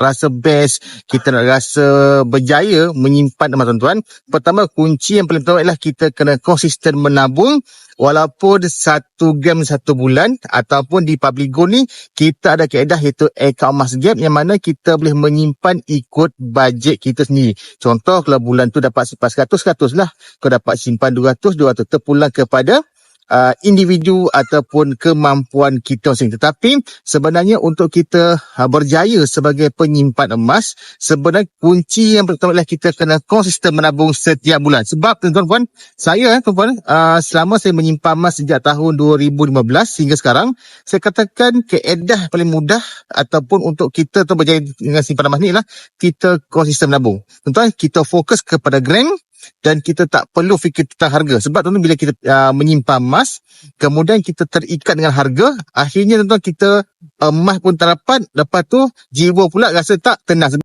rasa best, kita nak rasa berjaya menyimpan emas tuan-tuan, pertama kunci yang paling pertama adalah kita kena konsisten menabung walaupun satu gram satu bulan ataupun di public gold ni kita ada kaedah iaitu account emas gap yang mana kita boleh menyimpan ikut bajet kita sendiri. Contoh kalau bulan tu dapat simpan 100, 100 lah. Kau dapat simpan 200, 200 terpulang kepada uh, individu ataupun kemampuan kita masing Tetapi sebenarnya untuk kita uh, berjaya sebagai penyimpan emas, sebenarnya kunci yang pertama adalah kita kena konsisten menabung setiap bulan. Sebab tuan-tuan saya eh, tuan-puan, uh, selama saya menyimpan emas sejak tahun 2015 hingga sekarang, saya katakan keedah paling mudah ataupun untuk kita tu berjaya dengan simpan emas ni lah, kita konsisten menabung. Tuan-tuan, kita fokus kepada gram, dan kita tak perlu fikir tentang harga. Sebab tuan bila kita uh, menyimpan emas kemudian kita terikat dengan harga akhirnya tuan kita emas pun tak dapat. Lepas tu jiwa pula rasa tak tenang